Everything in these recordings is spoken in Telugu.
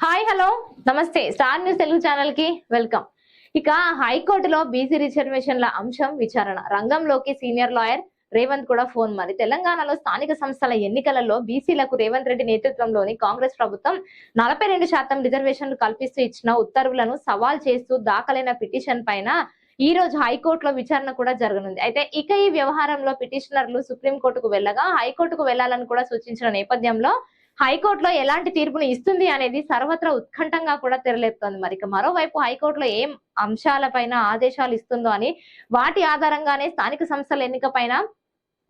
హాయ్ హలో నమస్తే స్టార్ న్యూస్ తెలుగు ఛానల్కి వెల్కమ్ ఇక హైకోర్టులో బీసీ రిజర్వేషన్ల అంశం విచారణ. రంగంలోకి సీనియర్ లాయర్ రేవంత్ కూడా ఫోన్ మరి. తెలంగాణలో స్థానిక సంస్థల ఎన్నికలలో బీసీలకు రేవంత్ రెడ్డి నేతృత్వంలోని కాంగ్రెస్ ప్రభుత్వం నలభై రెండు శాతం రిజర్వేషన్లు కల్పిస్తూ ఇచ్చిన ఉత్తర్వులను సవాల్ చేస్తూ దాఖలైన పిటిషన్ పైన ఈ రోజు హైకోర్టులో విచారణ కూడా జరగనుంది. అయితే ఇక ఈ వ్యవహారంలో పిటిషనర్లు సుప్రీంకోర్టుకు వెళ్ళగా హైకోర్టుకు వెళ్ళాలని కూడా సూచించిన నేపథ్యంలో హైకోర్టులో ఎలాంటి తీర్పును ఇస్తుంది అనేది సర్వత్రా ఉత్కంఠంగా కూడా తెరలేపుతోంది. మరి మరోవైపు హైకోర్టులో ఏం అంశాలపైన ఆదేశాలు ఇస్తుందో అని వాటి ఆధారంగానే స్థానిక సంస్థల ఎన్నిక పైన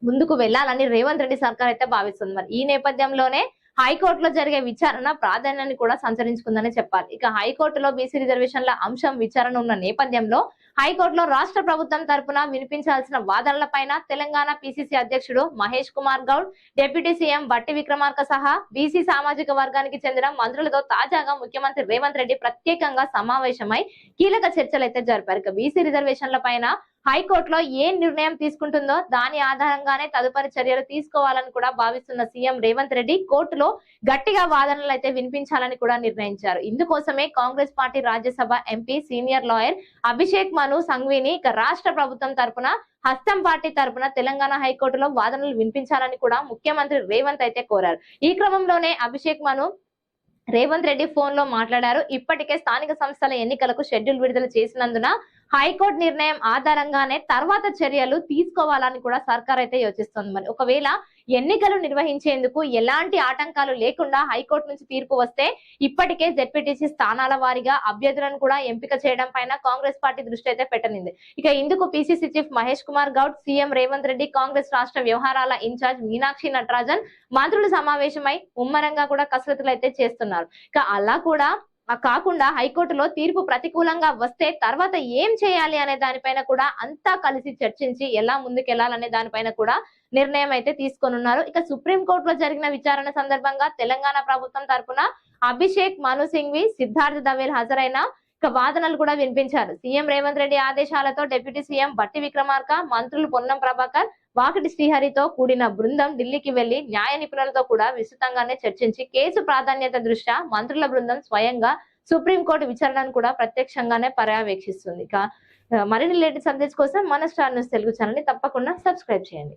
ముందుకు వెళ్ళాలని రేవంత్ రెడ్డి సర్కార్ అయితే భావిస్తుంది. మరి ఈ నేపథ్యంలోనే హైకోర్టులో జరిగే విచారణ ప్రాధాన్యాన్ని కూడా సంచరించుకుందని చెప్పాలి. ఇక హైకోర్టులో బీసీ రిజర్వేషన్ల అంశం విచారణ ఉన్న నేపథ్యంలో హైకోర్టులో రాష్ట్ర ప్రభుత్వం తరపున వినిపించాల్సిన వాదనలపైన తెలంగాణ పిసిసి అధ్యక్షుడు మహేష్ కుమార్ గౌడ్ డిప్యూటీ సీఎం బట్టి విక్రమార్క సహా బీసీ సామాజిక వర్గానికి చెందిన మంత్రులతో తాజాగా ముఖ్యమంత్రి రేవంత్ రెడ్డి ప్రత్యేకంగా సమావేశమై కీలక చర్చలు అయితే జరిపారు. ఇక బీసీ రిజర్వేషన్ల పైన హైకోర్టులో ఏ నిర్ణయం తీసుకుంటుందో దాని ఆధారంగానే తదుపరి చర్యలు తీసుకోవాలని కూడా భావిస్తున్న సీఎం రేవంత్ రెడ్డి కోర్టులో గట్టిగా వాదనలు అయితే వినిపించాలని కూడా నిర్ణయించారు. ఇందుకోసమే Congress party Rajya Sabha MP senior lawyer Abhishek Manu సంఘ్విని ఇక రాష్ట్ర ప్రభుత్వం తరపున హస్తం పార్టీ తరపున తెలంగాణ హైకోర్టులో వాదనలు వినిపించాలని కూడా ముఖ్యమంత్రి రేవంత్ అయితే కోరారు. ఈ క్రమంలోనే అభిషేక్ మను రేవంత్ రెడ్డి ఫోన్లో మాట్లాడారు. ఇప్పటికే స్థానిక సంస్థల ఎన్నికలకు షెడ్యూల్ విడుదల చేసినందున హైకోర్టు నిర్ణయం ఆధారంగానే తర్వాత చర్యలు తీసుకోవాలని కూడా సర్కార్ అయితే యోచిస్తుంది. మరి ఒకవేళ ఎన్నికలు నిర్వహించేందుకు ఎలాంటి ఆటంకాలు లేకుండా హైకోర్టు నుంచి తీర్పు వస్తే ఇప్పటికే జెడ్పీటీసీ స్థానాల వారీగా అభ్యర్థులను కూడా ఎంపిక చేయడం పైన కాంగ్రెస్ పార్టీ దృష్టి అయితే పెట్టనుంది. ఇక ఇందుకు PCC chief Mahesh Kumar Goud CM Revanth Reddy Congress రాష్ట్ర వ్యవహారాల ఇన్ఛార్జ్ మీనాక్షి నటరాజన్ మంత్రులు సమావేశమై ఉమ్మరంగా కూడా కసరత్తులు అయితే చేస్తున్నారు. ఇక అలా కూడా కాకుండా హైకోర్టులో తీర్పు ప్రతికూలంగా వస్తే తర్వాత ఏం చేయాలి అనే దానిపైన కూడా అంతా కలిసి చర్చించి ఎలా ముందుకెళ్ళాలనే దానిపైన కూడా నిర్ణయం అయితే తీసుకోనున్నారు ఇక సుప్రీం కోర్టులో జరిగిన విచారణ సందర్భంగా తెలంగాణ ప్రభుత్వం తరపున అభిషేక్ మను సింఘ్వి సిద్ధార్థ్ దవేల్ హాజరైన ఇక వాదనలు కూడా వినిపించారు. సీఎం రేవంత్ రెడ్డి ఆదేశాలతో డిప్యూటీ సీఎం బట్టి విక్రమార్క మంత్రులు పొన్నం ప్రభాకర్ వాకటి శ్రీహరితో కూడిన బృందం ఢిల్లీకి వెళ్ళి న్యాయ నిపుణులతో కూడా విస్తృతంగానే చర్చించి కేసు ప్రాధాన్యత దృష్ట్యా మంత్రుల బృందం స్వయంగా సుప్రీంకోర్టు విచారణను కూడా ప్రత్యక్షంగానే పర్యవేక్షిస్తుంది. ఇక మరిన్ని లేటెస్ట్ అప్డేట్స్ కోసం మన స్టార్ న్యూస్ తెలుగు ఛానల్ని తప్పకుండా సబ్స్క్రైబ్ చేయండి.